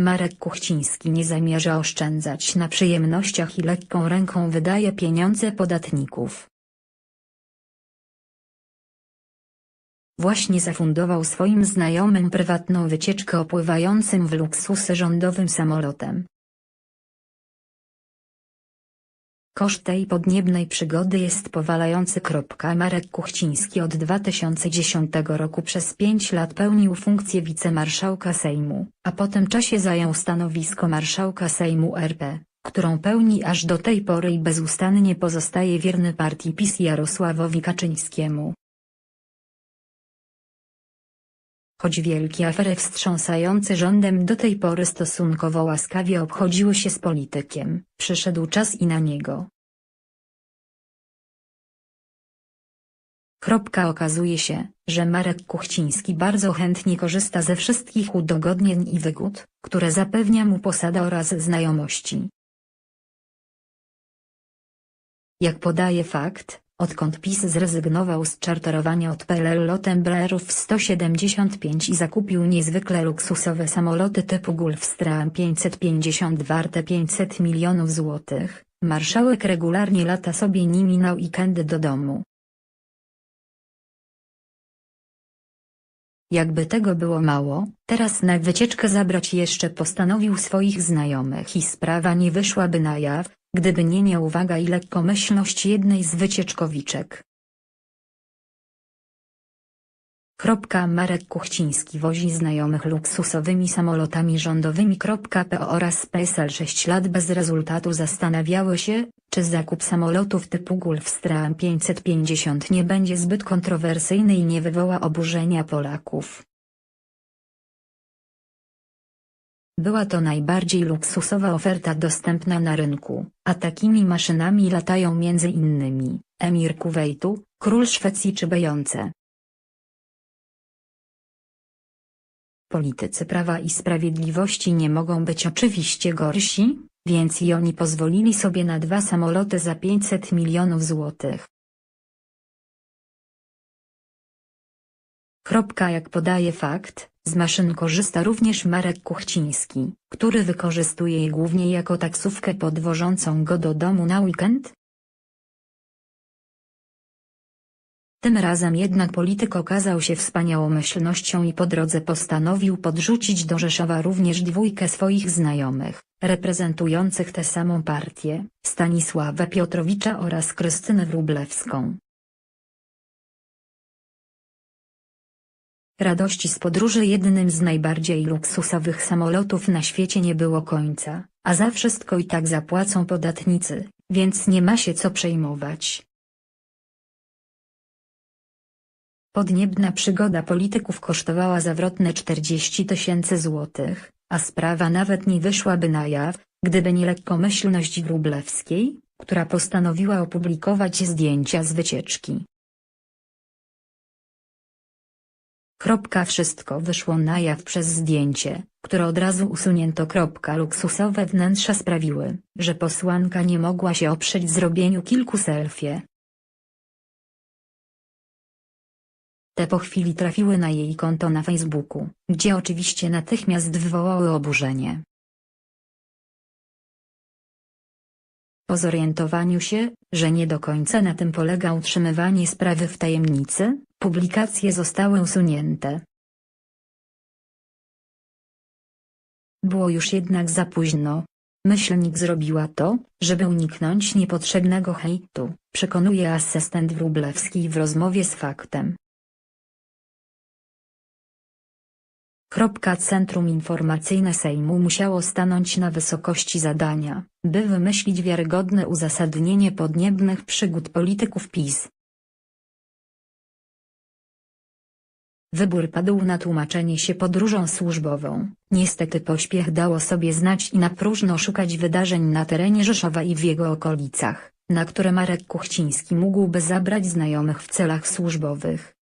Marek Kuchciński nie zamierza oszczędzać na przyjemnościach i lekką ręką wydaje pieniądze podatników. Właśnie zafundował swoim znajomym prywatną wycieczkę opływającym w luksusy rządowym samolotem. Koszt tej podniebnej przygody jest powalający. Marek Kuchciński od 2010 roku przez 5 lat pełnił funkcję wicemarszałka Sejmu, a po tym czasie zajął stanowisko marszałka Sejmu RP, którą pełni aż do tej pory i bezustannie pozostaje wierny partii PiS Jarosławowi Kaczyńskiemu. Choć wielkie afery wstrząsające rządem do tej pory stosunkowo łaskawie obchodziły się z politykiem, przyszedł czas i na niego. Kropka okazuje się, że Marek Kuchciński bardzo chętnie korzysta ze wszystkich udogodnień i wygód, które zapewnia mu posada oraz znajomości. Jak podaje fakt, Odkąd PiS zrezygnował z czarterowania od PLL lotem Blairów 175 i zakupił niezwykle luksusowe samoloty typu Gulfstream 550 warte 500 milionów złotych, marszałek regularnie lata sobie nimi na weekendy do domu. Jakby tego było mało, teraz na wycieczkę zabrać jeszcze postanowił swoich znajomych i sprawa nie wyszłaby na jaw, gdyby nie nieuwaga i lekkomyślność jednej z wycieczkowiczek. Marek Kuchciński wozi znajomych luksusowymi samolotami rządowymi. PO oraz PSL 6 lat bez rezultatu zastanawiały się, czy zakup samolotów typu Gulfstream 550 nie będzie zbyt kontrowersyjny i nie wywoła oburzenia Polaków. Była to najbardziej luksusowa oferta dostępna na rynku, a takimi maszynami latają innymi Emir Kuwejtu, Król Szwecji czy Bejące. Politycy Prawa i Sprawiedliwości nie mogą być oczywiście gorsi, więc i oni pozwolili sobie na dwa samoloty za 500 milionów złotych. Jak podaje fakt, z maszyn korzysta również Marek Kuchciński, który wykorzystuje je głównie jako taksówkę podwożącą go do domu na weekend. Tym razem jednak polityk okazał się wspaniałomyślnością i po drodze postanowił podrzucić do Rzeszowa również dwójkę swoich znajomych, reprezentujących tę samą partię, Stanisława Piotrowicza oraz Krystynę Wróblewską. Radości z podróży jednym z najbardziej luksusowych samolotów na świecie nie było końca, a za wszystko i tak zapłacą podatnicy, więc nie ma się co przejmować. Podniebna przygoda polityków kosztowała zawrotne 40 tysięcy złotych, a sprawa nawet nie wyszłaby na jaw, gdyby nie lekkomyślność Wróblewskiej, która postanowiła opublikować zdjęcia z wycieczki. Kropka wszystko wyszło na jaw przez zdjęcie, które od razu usunięto. Kropka luksusowe wnętrza sprawiły, że posłanka nie mogła się oprzeć zrobieniu kilku selfie. Te po chwili trafiły na jej konto na Facebooku, gdzie oczywiście natychmiast wywołały oburzenie. Po zorientowaniu się, że nie do końca na tym polega utrzymywanie sprawy w tajemnicy, publikacje zostały usunięte. Było już jednak za późno. Myślnik zrobiła to, żeby uniknąć niepotrzebnego hejtu, przekonuje asystent Wróblewski w rozmowie z faktem. Centrum Informacyjne Sejmu musiało stanąć na wysokości zadania, by wymyślić wiarygodne uzasadnienie podniebnych przygód polityków PiS. Wybór padł na tłumaczenie się podróżą służbową, niestety pośpiech dało sobie znać i na próżno szukać wydarzeń na terenie Rzeszowa i w jego okolicach, na które Marek Kuchciński mógłby zabrać znajomych w celach służbowych.